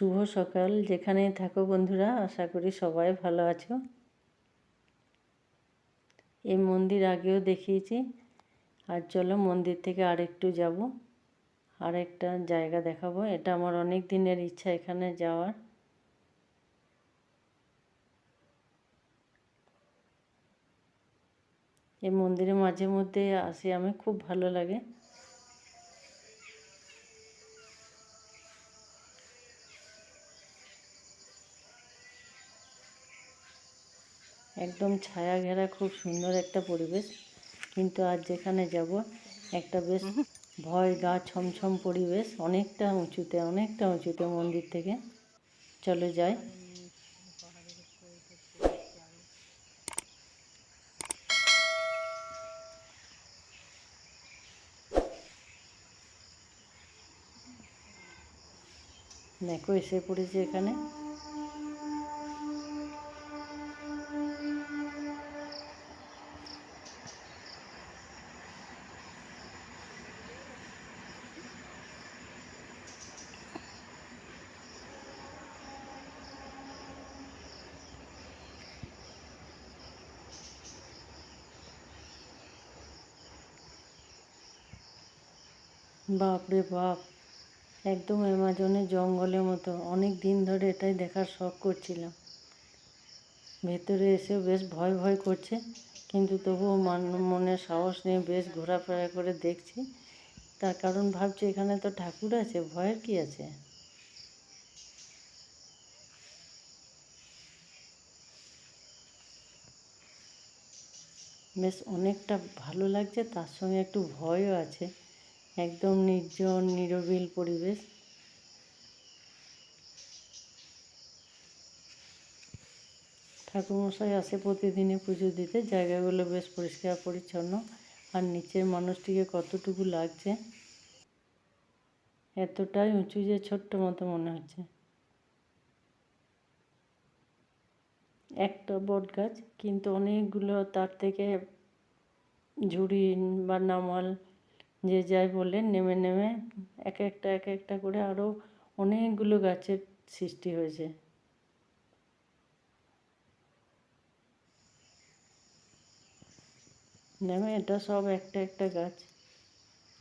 শুভ সকাল যেখানে থাকো বন্ধুরা, আশা করি সবাই ভালো আছো। এই মন্দির আগেও দেখিয়েছি, আর চলো মন্দির থেকে আরেকটু যাব, আরেকটা জায়গা দেখাবো। এটা আমার অনেক দিনের ইচ্ছা এখানে যাওয়ার। এই মন্দিরে মাঝে মধ্যে আসি, আমি খুব ভালো লাগে। একদম ছায়া ঘেরা খুব সুন্দর একটা পরিবেশ। কিন্তু আজ যেখানে যাব একটা বেশ ভয় গা ছমছম পরিবেশ অনেকটা উঁচুতে অনেকটা উঁচুতে মন্দির থেকে। চলে যাই। দেখো এসে পড়েছে এখানে। বাপরে বাপ, একদম অ্যামাজনের জঙ্গলের মতো। অনেক দিন ধরে এটাই দেখার শখ করছিলাম। ভেতরে এসে বেশ ভয় ভয় করছে, কিন্তু তবুও মনে সাহস নিয়ে বেশ ঘোরাফেরা করে দেখছি। তার কারণ ভাবছি এখানে তো ঠাকুর আছে, ভয়ের কি আছে? বেশ অনেকটা ভালো লাগছে, তার সঙ্গে একটু ভয়ও আছে। একদম নির্জন, নিরবিল পরিবেশ। ঠাকুরমশাই আসে প্রতিদিনই পুজো দিতে। জায়গাগুলো বেশ পরিষ্কার, পরিচ্ছন্ন। আর নিচের মানুষটিকে কতটুকু লাগছে, এতটাই উঁচু যে ছোট্ট মতো মনে হচ্ছে। একটা বট গাছ, কিন্তু অনেকগুলো তার থেকে ঝুড়ি বা নামাল যে যাই বলে নেমে নেমে এক একটা এক একটা করে আরও অনেকগুলো গাছের সৃষ্টি হয়েছে। নেমে এটা সব একটা একটা গাছ।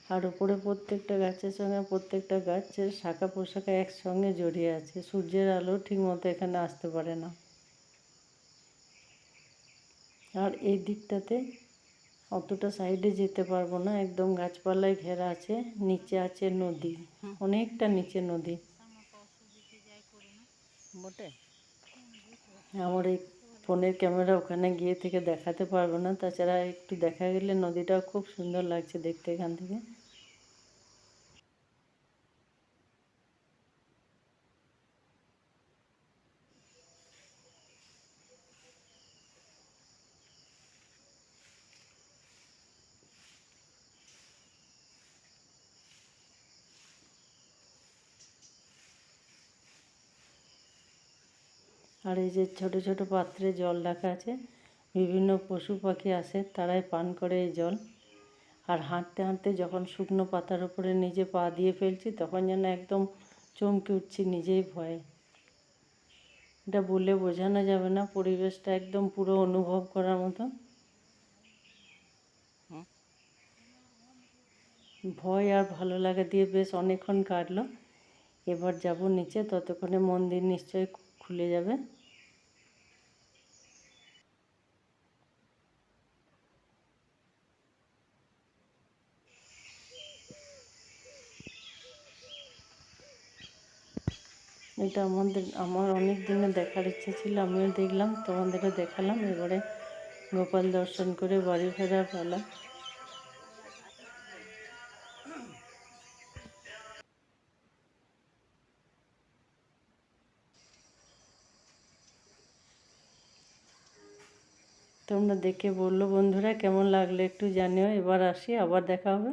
আর উপরে প্রত্যেকটা গাছের সঙ্গে প্রত্যেকটা গাছের শাখা পোশাকা একসঙ্গে জড়িয়ে আছে। সূর্যের আলো ঠিক মতো এখানে আসতে পারে না। আর এই দিকটাতে অতটা সাইডে যেতে পারব না। একদম গাছপালায় ঘেরা আছে নিচে আছে নদী। অনেকটা নিচে নদী। বটে? আমার এই ফোনের ক্যামেরা ওখানে গিয়ে থেকে দেখাতে পারব না। তাছাড়া একটু দেখা গেলে নদীটা খুব সুন্দর লাগছে দেখতে এখান থেকে। আর এই যে ছোট ছোট পাত্রে জল রাখা আছে, বিভিন্ন পশু পাখি আসে, তারাই পান করে এই জল। আর হাঁটতে হাঁটতে যখন শুকনো পাতার উপরে নিজে পা দিয়ে ফেলছি, তখন যেন একদম চমকে উঠছি, নিজেই ভয়ে। এটা বলে বোঝানো যাবে না, পরিবেশটা একদম পুরো অনুভব করার মতো। ভয় আর ভালো লাগা দিয়ে বেশ অনেকক্ষণ কাটলো। এবার যাব নিচে, ততক্ষণে মন্দির নিশ্চয়ই খুলে যাবে। এটা আমাদের, আমার অনেক দিনে দেখার ইচ্ছে ছিল, আমিও দেখলাম, তোমাদেরও দেখালাম। এবারে গোপাল দর্শন করে বাড়ি ফেরার পালা। তোমরা দেখে বলল বন্ধুরা কেমন লাগল একটু জানিও এবার আসি আবার দেখা হবে।